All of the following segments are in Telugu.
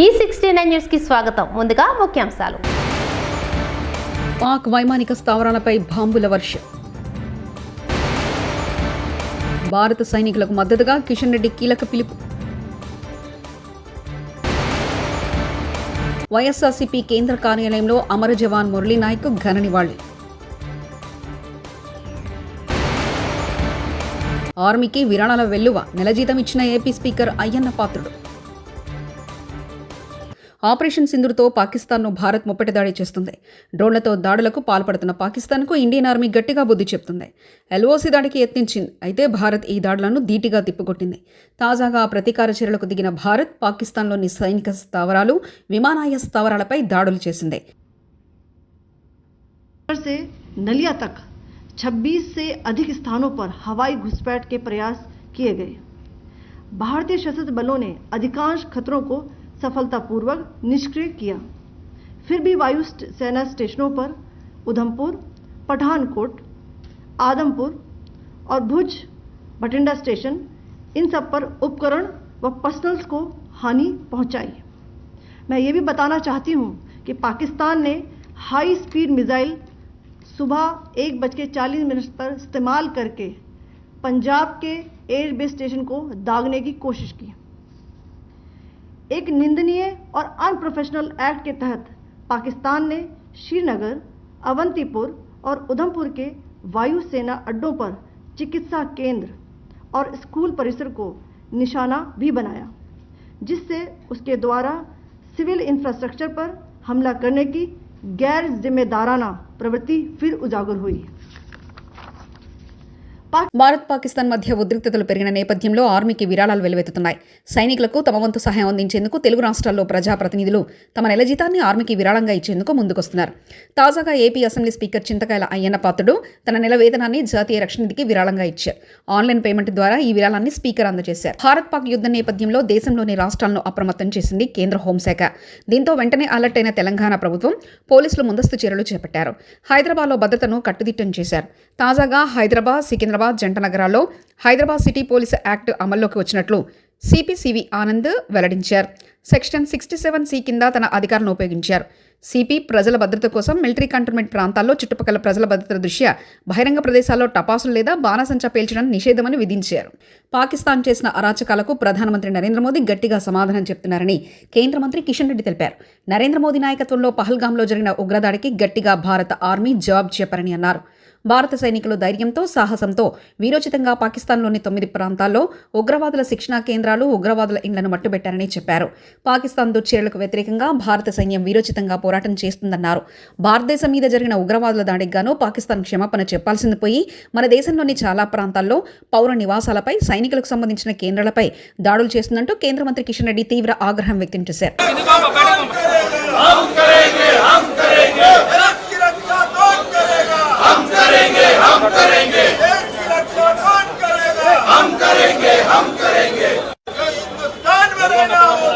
ఈ సిక్స్టీ నైన్ న్యూస్కి స్వాగతం. ముందుగా ముఖ్యాంశాలు. పాక్ వైమానిక స్థావరాలపై బాంబుల వర్షం. భారత సైనికులకు మద్దతుగా కిషన్ రెడ్డి కీలక పిలుపు. వైఎస్ఆర్సీపీ కేంద్ర కార్యాలయంలో అమర జవాన్ మురళీనాయక్ ఘన నివాళి. ఆర్మీకి విరాళాల వెల్లువ నెల జీతం ఇచ్చిన AP speaker Ayyanna Patrudu. Operation సింధుర్తో పాకిస్తాన్ను Bharat ముప్పటి దాడి చేస్తుంది డ్రోన్లతో దాడులకు పాల్పడుతున్న పాకిస్తాన్కు ఇండియన్ ఆర్మీ గట్టిగా బుద్ధి చెప్తుంది ఎల్ఓసి దాడికి యత్నించింది అయితే భారత్ ఈ దాడులను ధీటిగా తిప్పుకొట్టింది తాజాగా ప్రతీకార చర్యలకు దిగిన భారత్ పాకిస్తాన్లోని సైనిక స్థావరాలు విమానాయ స్థావరాలపై దాడులు చేసింది से नलिया तक 26 से अधिक स्थानों पर हवाई घुसपैठ के प्रयास किए गए भारतीय सशस्त्र बलों ने अधिकांश खतरों को सफलतापूर्वक निष्क्रिय किया। फिर भी वायु सेना स्टेशनों पर उधमपुर, पठानकोट, आदमपुर और भुज, बठिंडा स्टेशन, इन सब पर उपकरण व पर्सनल्स को हानि पहुंचाई। मैं ये भी बताना चाहती हूँ कि पाकिस्तान ने हाई स्पीड मिसाइल सुबह एक बज के चालीस मिनट पर इस्तेमाल करके पंजाब के एयरबेस स्टेशन को दागने की कोशिश की। एक निंदनीय और अनप्रोफेशनल एक्ट के तहत पाकिस्तान ने श्रीनगर, अवंतीपुर और उधमपुर के वायुसेना अड्डों पर चिकित्सा केंद्र और स्कूल परिसर को निशाना भी बनाया, जिससे उसके द्वारा सिविल इंफ्रास्ट्रक्चर पर हमला करने की गैर जिम्मेदाराना प्रवृत्ति फिर उजागर हुई। భారత్ పాకిస్తాన్ మధ్య ఉద్రిక్తతలు పెరిగిన నేపథ్యంలో ఆర్మీకి విరాళాలు వెలువెత్తుతున్నాయి. సైనికులకు తమ వంతు సహాయం అందించేందుకు తెలుగు రాష్ట్రాల్లో ప్రజాప్రతినిధులు తమ నెల జీతాన్ని ఆర్మీకి విరాళంగా ఇచ్చేందుకు ముందుకొస్తున్నారు. తాజాగా AP assembly speaker Chintakayala Ayyanna Patrudu తన నెల వేతనాన్ని జాతీయ రక్షణ నిధికి విరాళంగా ఇచ్చారు. ఆన్లైన్ పేమెంట్ ద్వారా ఈ విరాళాన్ని స్పీకర్ అందజేశారు. భారత్ పాక్ యుద్ధ నేపథ్యంలో దేశంలోని రాష్ట్రాలను అప్రమత్తం చేసింది కేంద్ర హోంశాఖ. దీంతో వెంటనే అలర్ట్ అయిన తెలంగాణ ప్రభుత్వం పోలీసులు ముందస్తు చర్యలు చేపట్టారు. హైదరాబాద్లో భద్రతను కట్టుదిట్టం చేశారు. తాజాగా హైదరాబాద్ సికింద్రాబాద్ జంట నగరాల్లో హైదరాబాద్ సిటీ పోలీస్ యాక్ట్ అమల్లోకి వచ్చినట్లు సిపిసివి ఆనంద్ వెల్లడించారు. సెక్షన్ సిక్స్టీ సెవెన్ సి కింద తన అధికారాలను ఉపయోగించారు. సిపి ప్రజల భద్రత కోసం మిలిటరీ కంటోన్మెంట్ ప్రాంతాల్లో చుట్టుపక్కల ప్రజల భద్రత దృష్ట్యా బహిరంగ ప్రదేశాల్లో టపాసులు లేదా బాణసంచా పేల్చడం నిషేధమని విధించారు. పాకిస్తాన్ చేసిన అరాచకాలకు ప్రధానమంత్రి నరేంద్ర మోదీ గట్టిగా సమాధానం చెప్తున్నారని కేంద్ర మంత్రి కిషన్ రెడ్డి తెలిపారు. నరేంద్ర మోదీ నాయకత్వంలో పహల్గాంలో జరిగిన ఉగ్రదాడికి గట్టిగా భారత ఆర్మీ జవాబు చెప్పారని అన్నారు. భారత సైనికులు ధైర్యంతో సాహసంతో వీరోచితంగా పాకిస్తాన్లోని తొమ్మిది ప్రాంతాల్లో ఉగ్రవాదుల శిక్షణా కేంద్రాలు ఉగ్రవాదుల ఇండ్లను మట్టుబెట్టారని చెప్పారు. పాకిస్తాన్ దుర్చర్యలకు వ్యతిరేకంగా భారత సైన్యం వీరోచితంగా పోరాటం చేస్తుందన్నారు. భారతదేశం మీద జరిగిన ఉగ్రవాదుల దాడికి గాను పాకిస్తాన్ క్షమాపణ చెప్పాల్సింది పోయి మన దేశంలోని చాలా ప్రాంతాల్లో పౌర నివాసాలపై సైనికులకు సంబంధించిన కేంద్రాలపై దాడులు చేస్తుందంటూ కేంద్ర మంత్రి కిషన్ రెడ్డి తీవ్ర ఆగ్రహం వ్యక్తం చేశారు. करेंगे हम करेंगे। हम करेंगे हम करेंगे। हिंदुस्तान में रहना हो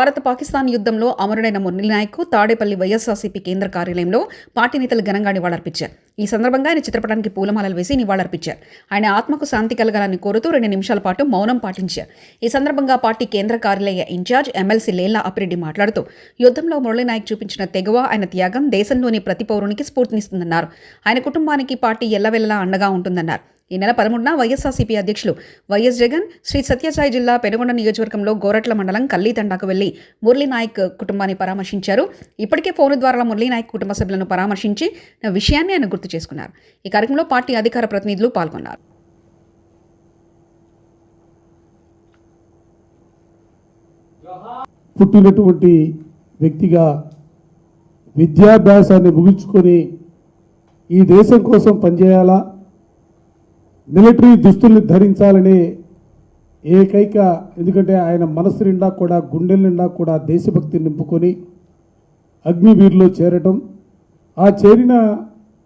భారత పాకిస్తాన్ యుద్ధంలో అమరుడైన మురళీ నాయక్ తాడేపల్లి వైఎస్ఆర్సీపీ కేంద్ర కార్యాలయంలో పార్టీ నేతలు ఘనంగా నివాళులర్పించారు. ఈ సందర్భంగా ఆయన చిత్రపటానికి పూలమాలలు వేసి నివాళులర్పించారు. ఆయన ఆత్మకు శాంతి కలగాలని కోరుతూ రెండు నిమిషాల పాటు మౌనం పాటించారు. ఈ సందర్భంగా పార్టీ కేంద్ర కార్యాలయ ఇన్ఛార్జ్ ఎమ్మెల్సీ లేలా అప్పిరెడ్డి మాట్లాడుతూ యుద్ధంలో మురళినాయక్ చూపించిన తెగువ ఆయన త్యాగం దేశంలోని ప్రతి పౌరునికి స్ఫూర్తినిస్తుందన్నారు. ఆయన కుటుంబానికి పార్టీ ఎల్లవెల్లలా అండగా ఉంటుందన్నారు. ఈ నెల పదమూడున వైఎస్ఆర్సీపీ అధ్యక్షులు వైఎస్ జగన్ శ్రీ సత్యసాయి జిల్లా పెనుగొండ నియోజకవర్గంలో గోరట్ల మండలం కల్లీతండాకు వెళ్ళి మురళీనాయక్ కుటుంబాన్ని పరామర్శించారు. ఇప్పటికే ఫోన్ ద్వారా మురళీనాయక్ కుటుంబ సభ్యులను పరామర్శించి విషయాన్ని ఆయన గుర్తు చేసుకున్నారు. ఈ కార్యక్రమంలో పార్టీ అధికార ప్రతినిధులు పాల్గొన్నారు. పుట్టినటువంటి వ్యక్తిగా విద్యాభ్యాసాన్ని ముగించుకొని ఈ దేశం కోసం పనిచేయాలా? మిలిటరీ దుస్తుల్ని ధరించాలనే ఏకైక ఎందుకంటే ఆయన మనసు నిండా కూడా గుండెల నిండా కూడా దేశభక్తి నింపుకొని అగ్నివీరులో చేరటం ఆ చేరిన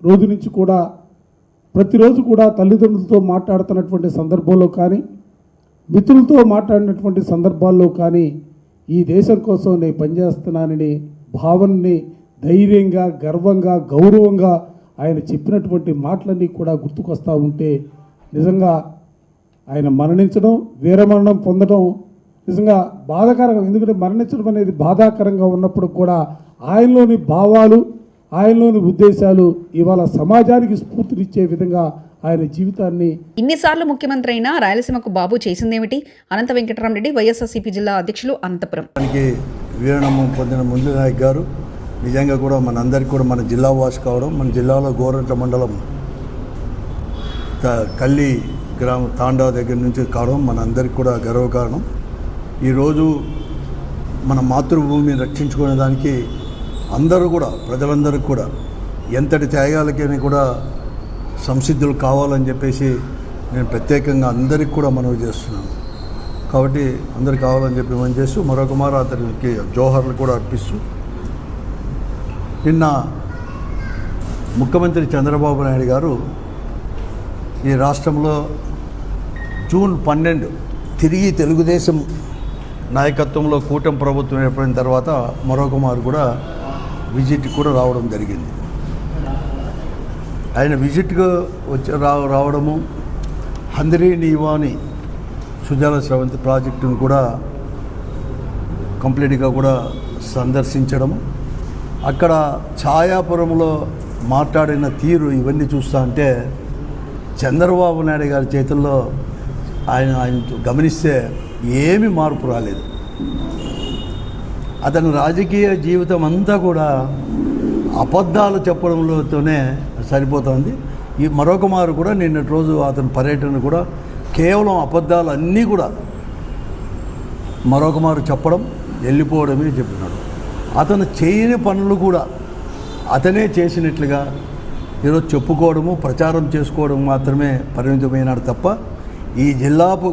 రోజు నుంచి కూడా ప్రతిరోజు కూడా తల్లిదండ్రులతో మాట్లాడుతున్నటువంటి సందర్భంలో కానీ మిత్రులతో మాట్లాడినటువంటి సందర్భాల్లో కానీ ఈ దేశం కోసం నేను పనిచేస్తున్నానని భావనని ధైర్యంగా గర్వంగా గౌరవంగా ఆయన చెప్పినటువంటి మాటలన్నీ కూడా గుర్తుకొస్తూ ఉంటే నిజంగా ఆయన మరణించడం వీరమరణం పొందడం నిజంగా బాధాకరంగా ఎందుకంటే మరణించడం అనేది బాధాకరంగా ఉన్నప్పుడు కూడా ఆయనలోని భావాలు ఆయనలోని ఉద్దేశాలు ఇవాళ సమాజానికి స్ఫూర్తినిచ్చే విధంగా ఆయన జీవితాన్ని ఇన్నిసార్లు ముఖ్యమంత్రి అయినా రాయలసీమకు బాబు చేసిందేమిటి? అనంత వెంకటరామరెడ్డి వైఎస్ఆర్సీపీ జిల్లా అధ్యక్షులు అనంతపురం. వీరణము పొందిన ముందు నాయక్ గారు నిజంగా కూడా మనందరికీ కూడా మన జిల్లా వాసి కావడం మన జిల్లాలో గోరంట మండలం కల్లి గ్రామ తాండా దగ్గర నుంచి కావడం మనందరికీ కూడా గర్వకారణం. ఈరోజు మన మాతృభూమిని రక్షించుకునే దానికి అందరూ కూడా ప్రజలందరూ కూడా ఎంతటి త్యాగాలకైనా కూడా సంసిద్ధులు కావాలని చెప్పేసి నేను ప్రత్యేకంగా అందరికీ కూడా మనవి చేస్తున్నాను. కాబట్టి అందరు కావాలని చెప్పి మనం చేస్తూ మరొక మారు అతనికి జోహర్లు కూడా అర్పిస్తూ నిన్న ముఖ్యమంత్రి చంద్రబాబు నాయుడు గారు ఈ రాష్ట్రంలో జూన్ పన్నెండు తిరిగి తెలుగుదేశం నాయకత్వంలో కూటమి ప్రభుత్వం ఏర్పడిన తర్వాత మరొక మారు కూడా విజిట్ కూడా రావడం జరిగింది. ఆయన విజిట్గా వచ్చి రా రావడము హందరీ నీవాని సుజాల స్రవంతి ప్రాజెక్టును కూడా కంప్లీట్గా కూడా సందర్శించడము. అక్కడ ఛాయాపురంలో మాట్లాడిన తీరు ఇవన్నీ చూస్తా అంటే చంద్రబాబు నాయుడు గారి చేతుల్లో ఆయన ఆయన గమనిస్తే ఏమి మార్పు రాలేదు. అతని రాజకీయ జీవితం అంతా కూడా అబద్ధాలు చెప్పడంలోతోనే సరిపోతుంది. ఈ మరొక మారు కూడా నిన్నటి రోజు అతని పర్యటన కూడా కేవలం అబద్ధాలు అన్నీ కూడా మరొక మారు చెప్పడం వెళ్ళిపోవడమే చెప్పినాడు. అతను చేయని పనులు కూడా అతనే చేసినట్లుగా ఈరోజు చెప్పుకోవడము ప్రచారం చేసుకోవడం మాత్రమే పరిమితమైనాడు తప్ప ఈ జిల్లాపు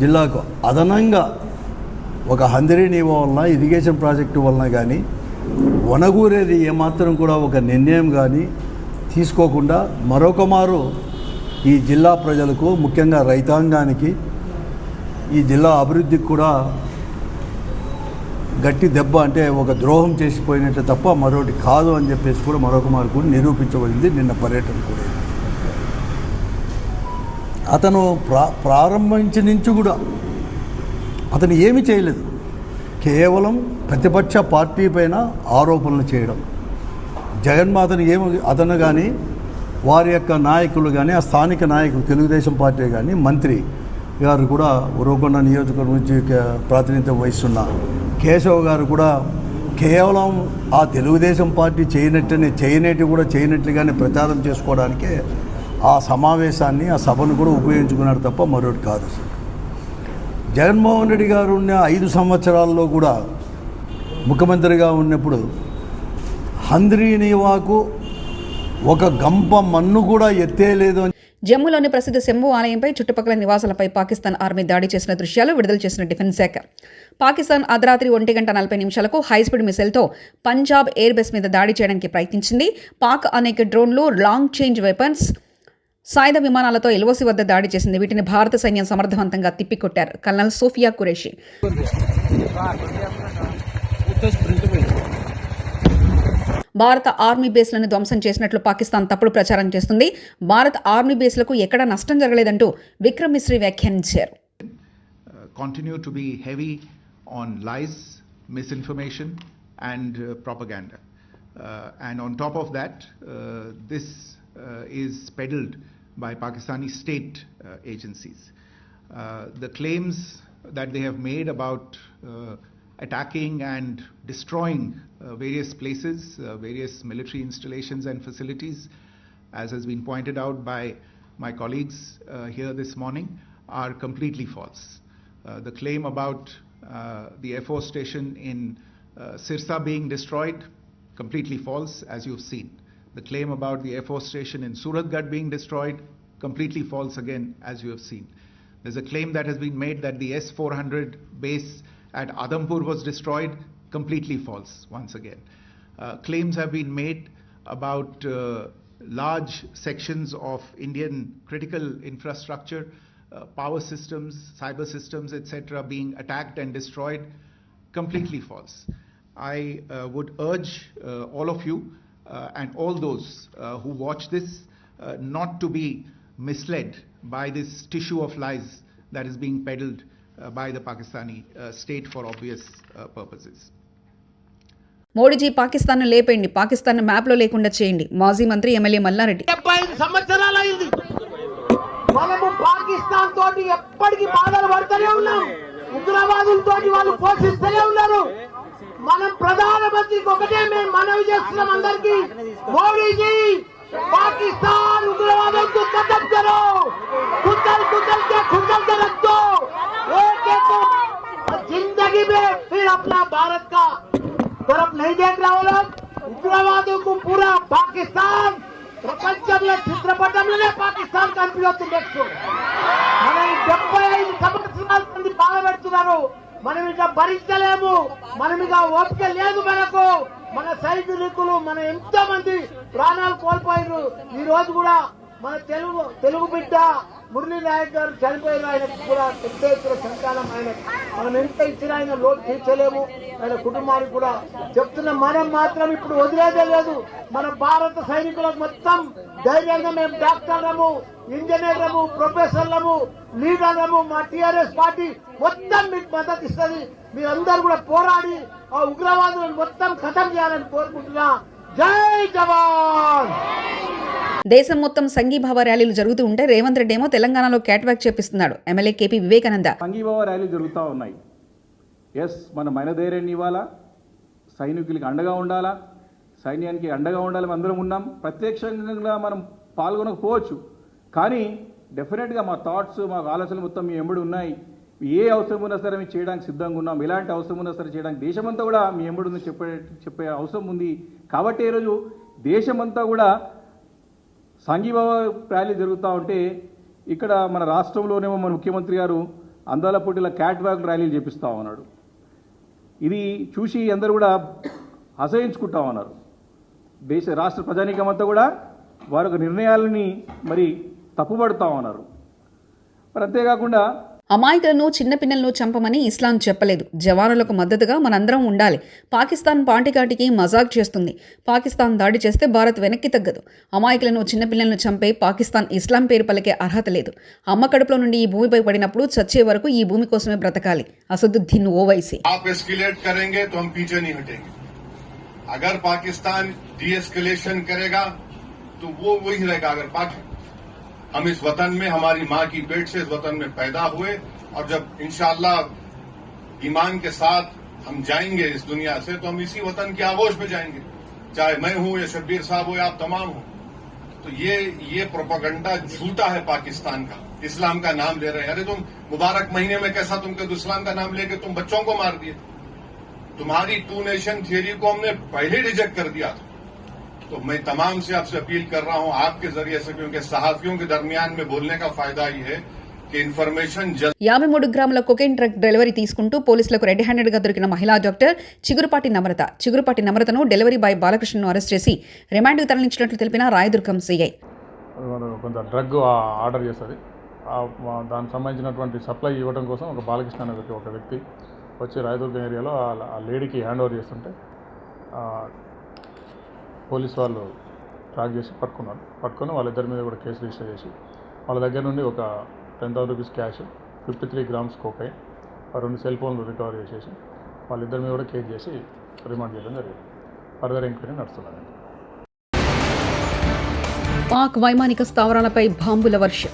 జిల్లాకు అదనంగా ఒక హందరీ నీవో వలన ఇరిగేషన్ ప్రాజెక్టు వలన కానీ వనగూరేది ఏమాత్రం కూడా ఒక నిర్ణయం కానీ తీసుకోకుండా మరొక మారు ఈ జిల్లా ప్రజలకు ముఖ్యంగా రైతాంగానికి ఈ జిల్లా అభివృద్ధికి కూడా గట్టి దెబ్బ అంటే ఒక ద్రోహం చేసిపోయినట్టు తప్ప మరొకటి కాదు అని చెప్పేసి కూడా మరొక మారు కూడా నిరూపించబడింది నిన్న పర్యటన కూడా. అతను ప్రా ప్రారంభించి నుంచి కూడా అతను ఏమి చేయలేదు. కేవలం ప్రతిపక్ష పార్టీ పైన ఆరోపణలు చేయడం. జగన్మాతను ఏమి అతను కానీ వారి యొక్క నాయకులు కానీ ఆ స్థానిక నాయకులు తెలుగుదేశం పార్టీ కానీ మంత్రి గారు కూడా ఉరవకొండ నియోజకవర్గం నుంచి ప్రాతినిధ్యం వహిస్తున్న కేశవ్ గారు కూడా కేవలం ఆ తెలుగుదేశం పార్టీ చేయనట్టునే చేయనట్టు కూడా చేయనట్లుగానే ప్రచారం చేసుకోవడానికే ఆ సమావేశాన్ని ఆ సభను కూడా ఉపయోగించుకున్నాడు తప్ప మరొకటి కాదు. జగన్మోహన్ రెడ్డి గారు ఉన్న ఐదు సంవత్సరాల్లో కూడా ముఖ్యమంత్రిగా ఉన్నప్పుడు హంద్రీ నీవాకు ఒక గంప మన్ను కూడా ఎత్తేయలేదు అని జమ్మూలోని ప్రసిద్ధ శంభు ఆలయంపై చుట్టుపక్కల నివాసాలపై పాకిస్తాన్ ఆర్మీ దాడి చేసిన దృశ్యాలు విడుదల చేసిన డిఫెన్స్ శాఖ. పాకిస్తాన్ అర్ధరాత్రి ఒంటి గంట నలభై నిమిషాలకు హైస్పీడ్ మిసైల్తో పంజాబ్ ఎయిర్ బేస్ మీద దాడి చేయడానికి ప్రయత్నించింది. పాక్ అనేక డ్రోన్లు లాంగ్ చేంజ్ వెపన్స్ సాయుధ విమానాలతో ఎల్ఓసి వద్ద దాడి చేసింది. వీటిని భారత సైన్యం సమర్థవంతంగా తిప్పికొట్టారు. కల్నల్ సోఫియా కురేషి భారత ఆర్మీ బేస్లను ధ్వంసం చేసినట్లు పాకిస్తాన్ తప్పుడు ప్రచారం చేస్తుంది. భారత ఆర్మీ బేస్లకు ఎక్కడ నష్టం జరగలేదంటూ విక్రమ్ మిశ్రీ వ్యాఖ్యానించారు continue to be heavy on lies misinformation and propaganda and on top of that this is peddled by Pakistani state agencies the claims that they have made about attacking and destroying uh, various places, uh, various military installations and facilities, as has been pointed out by my colleagues uh, here this morning, are completely false. Uh, the claim about uh, the Air Force station in uh, Sirsa being destroyed, completely false, as you've seen. The claim about the Air Force station in Suratgarh being destroyed, completely false again, as you have seen. There's a claim that has been made that the S 400 base at Adampur was destroyed, completely false, once again. Uh, claims have been made about uh, large sections of Indian critical infrastructure, uh, power systems, cyber systems, etc., being attacked and destroyed completely false. I uh, would urge uh, all of you uh, and all those who watch this not to be misled by this tissue of lies that is being peddled by the Pakistani state for obvious purposes Modiji Pakistan లేపేయండి. Pakistan మ్యాప్లో లేకుండా చేయండి. మాజీ మంత్రి ఎమ్మెల్యే మల్లారెడ్డి. డెబ్బై ఐదు సంవత్సరాలైంది మనము పాకిస్తాన్ తోటి ఎప్పటికీ బాధలు పడుతూనే ఉన్నాం. ఉగ్రవాదుల తోటి వాళ్ళు పోషిస్తూనే ఉన్నారు. మనం ప్రధానమంత్రికి ఒకటే మేము మనవి చేస్తున్నాం అందరికి. మోడీజీ పాకిస్తాన్ ఉగ్రవాదం కుక్కలు కుక్కలు కుక్కలు जिंदगी में फिर अपना भारत का तरफ नहीं देख रहा वो लोग ఉగ్రవాదం పూరా పాకిస్తాన్ ప్రపంచంలో చిత్రపటంలోనే పాకిస్తాన్ కనిపించవచ్చు నెక్స్ట్ మన ఈ డెబ్బై ఐదు సంవత్సరాల మంది బాధ పెడుతున్నారు మనం ఇక భరించలేము మనం ఇక ఓపిక లేదు మనకు మన సైనికులు మన ఎంతో మంది ప్రాణాలు కోల్పోయారు ఈ రోజు కూడా మన తెలుగు తెలుగు బిడ్డ మురళీ నాయక్ గారు చనిపోయారు ఆయన కూడా పెద్ద ఎత్తున సంతానం. ఆయన మనం ఎంత ఇచ్చినా ఆయన లోన్ తీర్చలేము. ఆయన కుటుంబానికి కూడా చెప్తున్న మనం మాత్రం ఇప్పుడు వదిలేదే లేదు. మన భారత సైనికులకు మొత్తం ధైర్యంగా మేము డాక్టర్లము ఇంజనీర్లము ప్రొఫెసర్లము లీడర్లము మా టిఆర్ఎస్ పార్టీ మొత్తం మీకు మద్దతు ఇస్తుంది. మీరందరూ కూడా పోరాడి ఆ ఉగ్రవాదులను మొత్తం ఖతం చేయాలని కోరుకుంటున్నా. జై జవాన్! దేశం మొత్తం సంఘీభావ ర్యాలీలు జరుగుతూ ఉంటే రేవంత్ రెడ్డి ఏమో తెలంగాణలో క్యాట్వాక్ చేపిస్తున్నాడు. MLA KP Vivekananda. సంఘీభావ ర్యాలీ జరుగుతూ ఉన్నాయి. ఎస్ మన మైనధైర్యాన్ని ఇవ్వాలా? సైనికులకి అండగా ఉండాలా? సైన్యానికి అండగా ఉండాలి అందరం ఉన్నాం. ప్రత్యక్షంగా మనం పాల్గొనకపోవచ్చు. కానీ డెఫినెట్గా మా థాట్స్ మా ఆలోచనలు మొత్తం మీ ఎంబడి ఉన్నాయి. ఏ అవసరం ఉన్నా సరే మేము చేయడానికి సిద్ధంగా ఉన్నాం. ఎలాంటి అవసరం ఉన్నా సరే చేయడానికి దేశమంతా కూడా మీ ఎంబడి చెప్పే చెప్పే అవసరం ఉంది. కాబట్టి ఈరోజు దేశమంతా కూడా సంఘీభావ ర్యాలీ జరుగుతూ ఉంటే ఇక్కడ మన రాష్ట్రంలోనేమో మన ముఖ్యమంత్రి గారు అందాల పోటీల క్యాట్ వాక్ ర్యాలీలు చేపిస్తా ఉన్నాడు. ఇది చూసి అందరూ కూడా అసహించుకుంటా ఉన్నారు. దేశ రాష్ట్ర ప్రజానీకమంతా కూడా వారి యొక్క నిర్ణయాలని మరి తప్పుపడుతూ ఉన్నారు. మరి అంతేకాకుండా అమాయకులను చిన్నపిల్లలను చంపమని ఇస్లాం చెప్పలేదు జవానులకు మద్దతుగా మనందరం ఉండాలి పాకిస్తాన్ పాంటికాటికి మజాక్ చేస్తుంది పాకిస్తాన్ దాడి చేస్తే భారత్ వెనక్కి తగ్గదు అమాయకులను చిన్నపిల్లలను చంపే పాకిస్తాన్ ఇస్లాం పేరు పలికే అర్హత లేదు అమ్మ కడుపులో నుండి ఈ భూమిపై పడినప్పుడు చచ్చే వరకు ఈ భూమి కోసమే బ్రతకాలి అసదుద్దీన్ ఓవైసీ आप एस्केलेट करेंगे तो हम पीछे नहीं हटेंगे अगर पाकिस्तान डी एस्केलेशन करेगा तो वो वही रहेगा अगर पाक हम इस वतन में, हमारी माँ की पेट से इस वतन में पैदा हुए और जब इंशाल्लाह ईमान के साथ हम जाएँगे इस दुनिया से तो हम इसी वतन की आगोश में जाएँगे। चाहे मैं हूँ या शब्बीर साहब हो या आप तमाम हो। तो ये ये प्रोपागंडा झूठा है पाकिस्तान का। इस्लाम का नाम ले रहे हैं। अरे तुम मुबारक महीने में कैसा तुम कद इस्लाम का नाम लेके तुम बच्चों को मार दिए। तुम्हारी टू नेशन थियरी को हमने पहले रिजेक्ट कर दिया था। तो मैं तमाम से आपसे अपील कर रहा हूं आपके जरिए से क्योंकि सहाफियों के दरमियान में बोलने का फायदा ये है कि इन्फॉर्मेशन जल्द యాభై మూడు గ్రాముల కొకైన్ డ్రగ్ డెలివరీ తీసుకుంటూ పోలీసులకు రెడ్ హ్యాండెడ్గా దొరికిన మహిళా డాక్టర్ చిగురుపాటి నమ్రత చిగురుపాటి నమ్రతను డెలివరీ బాయ్ బాలకృష్ణను అరెస్ట్ చేసి రిమాండ్కు తరలించినట్లు తెలిపిన రాయదుర్గం సీఐ కొంత డ్రగ్ ఆర్డర్ చేస్తుంది దానికి సంబంధించినటువంటి సప్లై ఇవ్వడం కోసం ఒక బాలకృష్ణ అనే వ్యక్తి ఒక వ్యక్తి వచ్చి రాయదుర్గం ఏరియాలో ఆ- ఆ లేడీకి హ్యాండ్ ఓవర్ చేస్తుంటే ఆ, పోలీస్ వాళ్ళు ట్రాక్ చేసి పట్టుకున్నారు. పట్టుకొని వాళ్ళిద్దరి మీద కూడా కేసు రిజిస్టర్ చేసి వాళ్ళ దగ్గర నుండి ఒక ten thousand rupees cash fifty three grams కోకై రెండు సెల్ ఫోన్లు రికవర్ చేసేసి వాళ్ళిద్దరి మీద కూడా కేసు చేసి రిమాండ్ చేయడం జరిగింది. ఫర్దర్ ఎంక్వైరీ నడుస్తున్నారు పాక్ వైమానిక స్థావరాలపై బాంబుల వర్షం.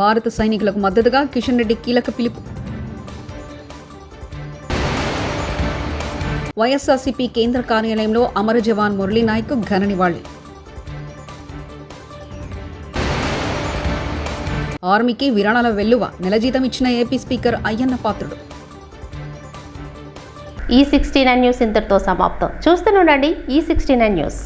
భారత సైనికులకు మద్దతుగా కిషన్ రెడ్డి కీలక పిలుపు. వైఎస్ఆర్సీపీ కేంద్ర కార్యాలయంలో అమర జవాన్ మురళీనాయక్ ఘన నివాళి. ఆర్మీకి విరాళాల వెల్లువ నెల జీతం ఇచ్చిన ఏపీ స్పీకర్ అయ్యన్న పాత్రుడు. ఈ సిక్స్టీ నైన్ న్యూస్ ఇంతటితో సమాప్తం. చూస్తూనే ఉండండి ఈ సిక్స్టీ నైన్ న్యూస్.